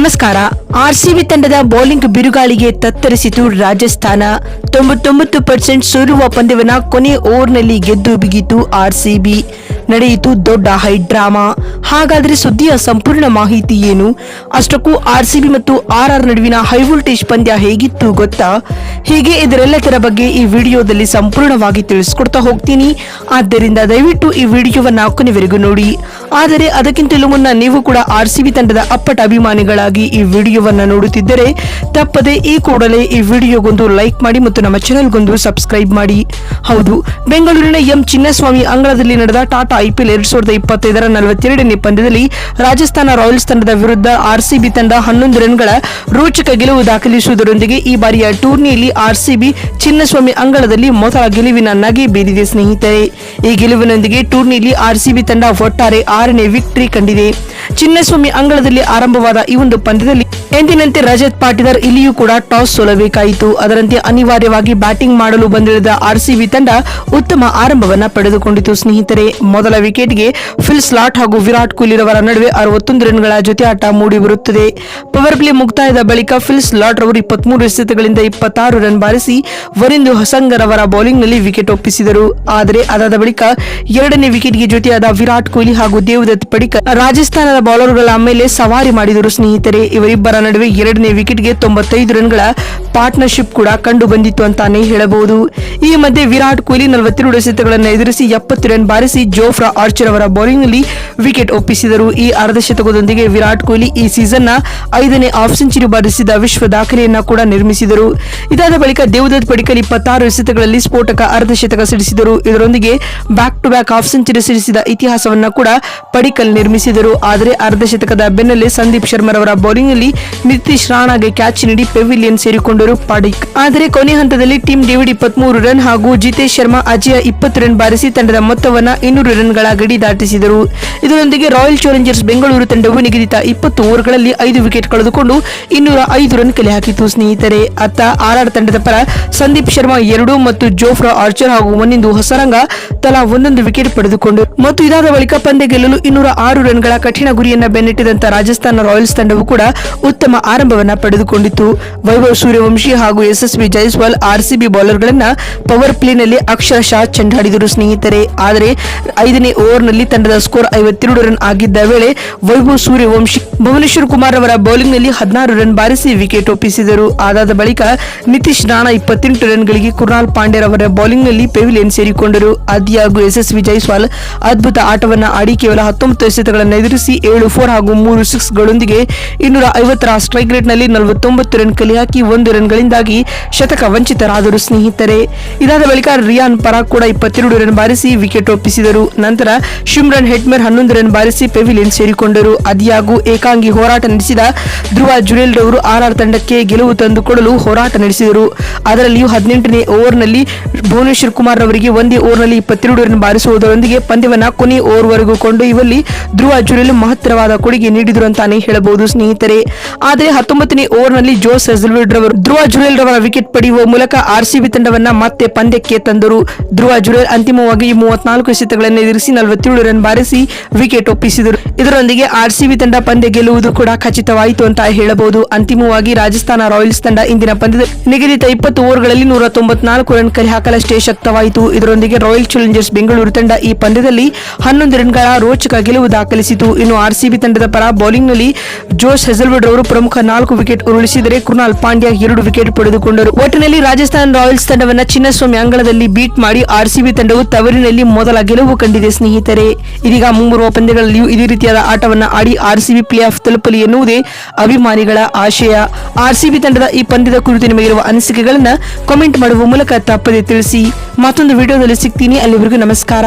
ನಮಸ್ಕಾರ. ಆರ್ಸಿಬಿ ತಂಡದ ಬೌಲಿಂಗ್ ಬಿರುಗಾಳಿಗೆ ತತ್ತರಿಸಿತು ರಾಜಸ್ಥಾನ. ತೊಂಬತ್ತೊಂಬತ್ತು ಪರ್ಸೆಂಟ್ ಸೋಲುವ ಪಂದ್ಯವನ್ನ ಕೊನೆ ಓವರ್ನಲ್ಲಿ ಗೆದ್ದು ಬಿಗಿತು ಆರ್ಸಿಬಿ. ನಡೆಯಿತು ದೊಡ್ಡ ಹೈ ಡ್ರಾಮಾ. ಹಾಗಾದ್ರೆ ಸುದ್ದಿಯ ಸಂಪೂರ್ಣ ಮಾಹಿತಿ ಏನು? ಅಷ್ಟಕ್ಕೂ ಆರ್ಸಿಬಿ ಮತ್ತು ಆರ್ ಆರ್ ನಡುವಿನ ಹೈ ವೋಲ್ಟೇಜ್ ಪಂದ್ಯ ಹೇಗಿತ್ತು ಗೊತ್ತಾ? ಹೀಗೆ ಇದರೆಲ್ಲದರ ಬಗ್ಗೆ ಈ ವಿಡಿಯೋದಲ್ಲಿ ಸಂಪೂರ್ಣವಾಗಿ ತಿಳಿಸ್ಕೊಡ್ತಾ ಹೋಗ್ತೀನಿ. ಆದ್ದರಿಂದ ದಯವಿಟ್ಟು ಈ ವಿಡಿಯೋವನ್ನು ಕೊನೆವರೆಗೂ ನೋಡಿ. ಆದರೆ ಅದಕ್ಕಿಂತಲೂ ಮುನ್ನ ನೀವು ಕೂಡ ಆರ್ಸಿಬಿ ತಂಡದ ಅಪ್ಪಟ ಅಭಿಮಾನಿಗಳಾಗಿ ಈ ವಿಡಿಯೋವನ್ನು ನೋಡುತ್ತಿದ್ದರೆ ತಪ್ಪದೆ ಈ ಕೂಡಲೇ ಈ ವಿಡಿಯೋಗೊಂದು ಲೈಕ್ ಮಾಡಿ ಮತ್ತು ನಮ್ಮ ಚಾನೆಲ್ಗೊಂದು ಸಬ್ಸ್ಕ್ರೈಬ್ ಮಾಡಿ. ಹೌದು, ಬೆಂಗಳೂರಿನ ಎಂ. ಚಿನ್ನಸ್ವಾಮಿ ಅಂಗಳದಲ್ಲಿ ನಡೆದ ಟಾಟಾ ಐಪಿಎಲ್ ಎರಡ್ ಸಾವಿರದ ಇಪ್ಪತ್ತೈದರ ನಲವತ್ತೆರಡನೇ ಪಂದ್ಯದಲ್ಲಿ ರಾಜಸ್ಥಾನ ರಾಯಲ್ಸ್ ತಂಡದ ವಿರುದ್ಧ ಆರ್ಸಿಬಿ ತಂಡ ಹನ್ನೊಂದು ರನ್ಗಳ ರೋಚಕ ಗೆಲುವು ದಾಖಲಿಸುವುದರೊಂದಿಗೆ ಈ ಬಾರಿಯ ಟೂರ್ನಿಯಲ್ಲಿ ಆರ್ಸಿಬಿ ಚಿನ್ನಸ್ವಾಮಿ ಅಂಗಳದಲ್ಲಿ ಮೊದಲ ಗೆಲುವಿನ ನಗೆ ಬೀರಿದೆ ಸ್ನೇಹಿತರೆ. ಈ ಗೆಲುವಿನೊಂದಿಗೆ ಟೂರ್ನಿಯಲ್ಲಿ ಆರ್ಸಿಬಿ ತಂಡ ಒಟ್ಟಾರೆ ಆರನೇ ವಿಕ್ಟರಿ ಕಂಡಿದೆ. ಚಿನ್ನಸ್ವಾಮಿ ಅಂಗಳದಲ್ಲಿ ಆರಂಭವಾದ ಈ ಒಂದು ಪಂದ್ಯದಲ್ಲಿ ಎಂದಿನಂತೆ ರಜತ್ ಪಾಟೀದಾರ್ ಇಲ್ಲಿಯೂ ಕೂಡ ಟಾಸ್ ಸೋಲಬೇಕಾಯಿತು. ಅದರಂತೆ ಅನಿವಾರ್ಯವಾಗಿ ಬ್ಯಾಟಿಂಗ್ ಮಾಡಲು ಬಂದಿಳಿದ ಆರ್ಸಿಬಿ ತಂಡ ಉತ್ತಮ ಆರಂಭವನ್ನು ಪಡೆದುಕೊಂಡಿತು ಸ್ನೇಹಿತರೆ. ಮೊದಲ ವಿಕೆಟ್ಗೆ ಫಿಲ್ ಸ್ಲಾಟ್ ಹಾಗೂ ವಿರಾಟ್ ಕೊಹ್ಲಿ ರವರ ನಡುವೆ ಅರವತ್ತೊಂದು ರನ್ಗಳ ಜೊತೆ ಆಟ ಮೂಡಿಬರುತ್ತದೆ ಪವರ್ ಪ್ಲೇ ಮುಕ್ತಾಯದ ಬಳಿಕ ಫಿಲ್ ಸ್ಲಾಟ್ ರವರು ಇಪ್ಪತ್ಮೂರು ಎಸೆತಗಳಿಂದ ಇಪ್ಪತ್ತಾರು ರನ್ ಬಾರಿಸಿ ವರಿಂದು ಹಸಂಗರ್ ಅವರ ಬೌಲಿಂಗ್ನಲ್ಲಿ ವಿಕೆಟ್ ಒಪ್ಪಿಸಿದರು. ಆದರೆ ಅದಾದ ಬಳಿಕ ಎರಡನೇ ವಿಕೆಟ್ಗೆ ಜೊತೆಯಾದ ವಿರಾಟ್ ಕೊಹ್ಲಿ ಹಾಗೂ ದೇವದತ್ ಪಡಿಕ ರಾಜಸ್ಥಾನದ ಬೌಲರ್ಗಳ ಮೇಲೆ ಸವಾರಿ ಮಾಡಿದರು ಸ್ನೇಹಿತರೆ. ಇವರಿಬ್ಬರ ನಡುವೆ ಎರಡನೇ ವಿಕೆಟ್ಗೆ ತೊಂಬತ್ತೈದು ರನ್ಗಳ ಪಾರ್ಟ್ನರ್ಶಿಪ್ ಕೂಡ ಕಂಡು ಬಂದಿತ್ತು ಅಂತಾನೆ ಹೇಳಬಹುದು. ಈ ಮಧ್ಯೆ ವಿರಾಟ್ ಕೊಹ್ಲಿ ನಲವತ್ತೆರಡು ಎಸೆತಗಳನ್ನು ಎದುರಿಸಿ ಎಪ್ಪತ್ತು ರನ್ ಬಾರಿಸಿ ಜೋಫ್ರಾ ಆರ್ಚರ್ ಅವರ ಬೌಲಿಂಗ್ನಲ್ಲಿ ವಿಕೆಟ್ ಒಪ್ಪಿಸಿದರು. ಈ ಅರ್ಧಶತಕದೊಂದಿಗೆ ವಿರಾಟ್ ಕೊಹ್ಲಿ ಈ ಸೀಸನ್ನ ಐದನೇ ಆಫ್ ಸೆಂಚುರಿ ಬಾರಿಸಿದ ವಿಶ್ವ ದಾಖಲೆಯನ್ನ ಕೂಡ ನಿರ್ಮಿಸಿದರು. ಇದಾದ ಬಳಿಕ ದೇವದತ್ ಪಡಿಕಲ್ ಇಪ್ಪತ್ತಾರು ಎಸೆತಗಳಲ್ಲಿ ಸ್ಫೋಟಕ ಅರ್ಧಶತಕ ಸಿಡಿಸಿದರು. ಇದರೊಂದಿಗೆ back to back half century ಸಿಡಿಸಿದ ಇತಿಹಾಸವನ್ನ ಕೂಡ ಪಡಿಕಲ್ ನಿರ್ಮಿಸಿದರು. ಆದರೆ ಅರ್ಧಶತಕದ ಬೆನ್ನಲ್ಲೇ ಸಂದೀಪ್ ಶರ್ಮರವರ ಬೌಲಿಂಗ್ನಲ್ಲಿ ನಿತೀಶ್ ರಾಣಾಗೆ ಕ್ಯಾಚ್ ನೀಡಿ ಪೆವಿಲಿಯನ್ ಸೇರಿಕೊಂಡರು ಪಾಡಿಕ್. ಆದರೆ ಕೊನೆ ಹಂತದಲ್ಲಿ ಟೀಮ್ ಡೇವಿಡ್ ಇಪ್ಪತ್ಮೂರು ರನ್ ಹಾಗೂ ಜಿತೇಶ್ ಶರ್ಮಾ ಅಜಯ ಇಪ್ಪತ್ತು ರನ್ ಬಾರಿಸಿ ತಂಡದ ಮೊತ್ತವನ್ನ ಇನ್ನೂರು ರನ್ಗಳ ಗಡಿ ದಾಟಿಸಿದರು. ಇದರೊಂದಿಗೆ ರಾಯಲ್ ಚಾಲೆಂಜರ್ಸ್ ಬೆಂಗಳೂರು ತಂಡವು ನಿಗದಿತ ಇಪ್ಪತ್ತು ಓವರ್ಗಳಲ್ಲಿ ಐದು ವಿಕೆಟ್ ಕಳೆದುಕೊಂಡು ಇನ್ನೂರ ಐದು ರನ್ ಕಲೆ ಹಾಕಿತು ಸ್ನೇಹಿತರೆ, ಅತ್ತ ಆರ್ಆರ್ ತಂಡದ ಪರ ಸಂದೀಪ್ ಶರ್ಮಾ ಎರಡು ಮತ್ತು ಜೋಫ್ರಾ ಆರ್ಚರ್ ಹಾಗೂ ಒಂದಿಂದು ಹೊಸರಂಗ ತಲಾ ಒಂದೊಂದು ವಿಕೆಟ್ ಪಡೆದುಕೊಂಡು ಮತ್ತು ಇದಾದ ಬಳಿಕ ಪಂದ್ಯ ಗೆಲ್ಲಲು ಇನ್ನೂರ ಆರು ರನ್ಗಳ ಕಠಿಣ ಗುರಿಯನ್ನ ಬೆನ್ನಟ್ಟಿದಂತ ರಾಜಸ್ಥಾನ ರಾಯಲ್ಸ್ ತಂಡವು ಕೂಡ ಉತ್ತಮ ಆರಂಭವನ್ನ ಪಡೆದುಕೊಂಡಿತು ವೈಭವ್ ಸೂರ್ಯವಂಶಿ ಹಾಗೂ ಯಶಸ್ವಿ ಜೈಸ್ವಾಲ್ ಆರ್ಸಿಬಿ ಬೌಲರ್ಗಳನ್ನ ಪವರ್ ಪ್ಲೇನಲ್ಲಿ ಅಕ್ಷರಶಃ ಚೆಂಡಾಡಿದರು. ಸ್ನೇಹಿತರೆ, ಆದರೆ ಐದನೇ ಓವರ್ನಲ್ಲಿ ತಂಡದ ಸ್ಕೋರ್ ಐವತ್ತೆರಡು ರನ್ ಆಗಿದ್ದ ವೇಳೆ ವೈಭವ್ ಸೂರ್ಯವಂಶಿ ಭುವನೇಶ್ವರ್ ಕುಮಾರ್ ಅವರ ಬೌಲಿಂಗ್ನಲ್ಲಿ ಹದಿನಾರು ರನ್ ಬಾರಿಸಿ ವಿಕೆಟ್ ಒಪ್ಪಿಸಿದರು. ಅದಾದ ಬಳಿಕ ನಿತೀಶ್ ರಾಣಾ ಇಪ್ಪತ್ತೆಂಟು ರನ್ಗಳಿಗೆ ಕುರ್ನಾಲ್ ಪಾಂಡ್ಯರ್ ಅವರ ಬೌಲಿಂಗ್ನಲ್ಲಿ ಪೆವಿಲಿಯನ್ ಸೇರಿಕೊಂಡರು. ಆದಿಯಾಗೂ ಯಶಸ್ವಿ ಜೈಸ್ವಾಲ್ ಅದ್ಭುತ ಆಟವನ್ನು ಆಡಿ ಕೇವಲ ಹತ್ತೊಂಬತ್ತು ಎಸೆತಗಳನ್ನು ಎದುರಿಸಿ ಏಳು, ಫೋರ್ ಹಾಗೂ ಮೂರು ಸಿಕ್ಸ್ ಗಳೊಂದಿಗೆ ಇನ್ನೂರ ಐವತ್ತರ ಸ್ಟ್ರೈಕ್ ರೇಟ್ನಲ್ಲಿ ನಲವತ್ತೊಂಬತ್ತು ರನ್ ಕಲೆ ಹಾಕಿ ಒಂದು ರನ್ಗಳಿಂದಾಗಿ ಶತಕ ವಂಚಿತರಾದರು ಸ್ನೇಹಿತರೆ. ಇದಾದ ಬಳಿಕ ರಿಯಾನ್ ಪರಾಗ್ ಕೂಡ ಇಪ್ಪತ್ತೆರಡು ರನ್ ಬಾರಿಸಿ ವಿಕೆಟ್ ಒಪ್ಪಿಸಿದರು. ನಂತರ ಶಿಮ್ರನ್ ಹೆಟ್ಮೇರ್ ಹನ್ನೊಂದು ರನ್ ಬಾರಿಸಿ ಪೆವಿಲಿಯನ್ ಸೇರಿಕೊಂಡರು. ಅದಿಯಾಗೂ ಏಕಾಂಗಿ ಹೋರಾಟ ನಡೆಸಿದ ಧ್ರುವ ಜುರೇಲ್ ರವರು ಆರ್ಆರ್ ತಂಡಕ್ಕೆ ಗೆಲುವು ತಂದುಕೊಡಲು ಹೋರಾಟ ನಡೆಸಿದರು. ಅದರಲ್ಲಿಯೂ ಹದಿನೆಂಟನೇ ಓವರ್ನಲ್ಲಿ ಭುವನೇಶ್ವರ್ ಕುಮಾರ್ ಅವರಿಗೆ ಒಂದೇ ಓವರ್ನಲ್ಲಿ ಇಪ್ಪತ್ತೆರಡು ರನ್ ಬಾರಿಸುವುದರೊಂದಿಗೆ ಪಂದ್ಯವನ್ನು ಕೊನೆ ಓವರ್ವರೆಗೂ ಕೊಂಡೊಯ್ಯುವಲ್ಲಿ ಧ್ರುವ ಜುರೇಲ್ ಮಹತ್ತರವಾದ ಕೊಡುಗೆ ನೀಡಿದರು ಅಂತಾನೆ ಹೇಳಬಹುದು ಸ್ನೇಹಿತರೆ. ಆದರೆ ಹತ್ತೊಂಬತ್ತನೇ ಓವರ್ನಲ್ಲಿ ಜೋಸ್ ಹೆಸಲ್ವಿಡ್ ಧ್ರುವ ಜುರೇಲ್ ರವರ ವಿಕೆಟ್ ಪಡೆಯುವ ಮೂಲಕ ಆರ್ಸಿಬಿ ತಂಡವನ್ನ ಮತ್ತೆ ಪಂದ್ಯಕ್ಕೆ ತಂದರು. ಧ್ರುವ ಜುರೇಲ್ ಅಂತಿಮವಾಗಿ ಮೂವತ್ನಾಲ್ಕು ಎಸೆತಗಳನ್ನು ಎದುರಿಸಿ ನಲವತ್ತೇಳು ರನ್ ಬಾರಿಸಿ ವಿಕೆಟ್ ಒಪ್ಪಿಸಿದರು. ಇದರೊಂದಿಗೆ ಆರ್ಸಿಬಿ ತಂಡ ಪಂದ್ಯ ಗೆಲ್ಲುವುದು ಕೂಡ ಖಚಿತವಾಯಿತು ಅಂತ ಹೇಳಬಹುದು. ಅಂತಿಮವಾಗಿ ರಾಜಸ್ಥಾನ ರಾಯಲ್ಸ್ ತಂಡ ಇಂದಿನ ಪಂದ್ಯದ ನಿಗದಿತ ಇಪ್ಪತ್ತು ಓವರ್ಗಳಲ್ಲಿ ನೂರ ತೊಂಬತ್ನಾಲ್ಕು ರನ್ ಕಲೆ ಹಾಕಲಷ್ಟೇ ಶಕ್ತವಾಯಿತು. ಇದರೊಂದಿಗೆ ರಾಯಲ್ ಚಾಲೆಂಜರ್ಸ್ ಬೆಂಗಳೂರು ತಂಡ ಈ ಪಂದ್ಯದಲ್ಲಿ ಹನ್ನೊಂದು ರನ್ಗಳ ರೋಚಕ ಗೆಲುವು ದಾಖಲಿಸಿತು. ಇನ್ನು ಆರ್ಸಿಬಿ ತಂಡದ ಪರ ಬೌಲಿಂಗ್ನಲ್ಲಿ ಜೋಶ್ ಹೆಸಲ್ವುಡ್ ಅವರು ಪ್ರಮುಖ ನಾಲ್ಕು ವಿಕೆಟ್ ಉರುಳಿಸಿದರೆ ಕೃಣಾಲ್ ಪಾಂಡ್ಯ ಎರಡು ವಿಕೆಟ್ ಪಡೆದುಕೊಂಡರು. ಒಟ್ಟಿನಲ್ಲಿ ರಾಜಸ್ಥಾನ್ ರಾಯಲ್ಸ್ ತಂಡವನ್ನ ಚಿನ್ನಸ್ವಾಮಿ ಅಂಗಳದಲ್ಲಿ ಬೀಟ್ ಮಾಡಿ ಆರ್ಸಿಬಿ ತಂಡವು ತವರಿನಲ್ಲಿ ಮೊದಲ ಗೆಲುವು ಕಂಡಿದೆ, ಸ್ನೇಹಿತರೆ. ಇದೀಗ ಮುಂಬರುವ ಪಂದ್ಯಗಳಲ್ಲಿಯೂ ಇದೇ ರೀತಿಯಾದ ಆಟವನ್ನ ಆಡಿ ಆರ್ಸಿಬಿ ಪ್ಲೇ ಆಫ್ ತಲುಪಲಿ ಎನ್ನುವುದೇ ಅಭಿಮಾನಿಗಳ ಆಶಯ. ಆರ್ಸಿಬಿ ತಂಡದ ಈ ಪಂದ್ಯದ ಕುರಿತು ನಿಮಗಿರುವ ಅನಿಸಿಕೆಗಳನ್ನ ಕಾಮೆಂಟ್ ಮಾಡುವ ಮೂಲಕ ತಪ್ಪದೆ ತಿಳಿಸಿ. ಮತ್ತೊಂದು ವಿಡಿಯೋದಲ್ಲಿ ಸಿಗ್ತೀನಿ. ಅಲ್ಲಿವರೆಗೂ ನಮಸ್ಕಾರ.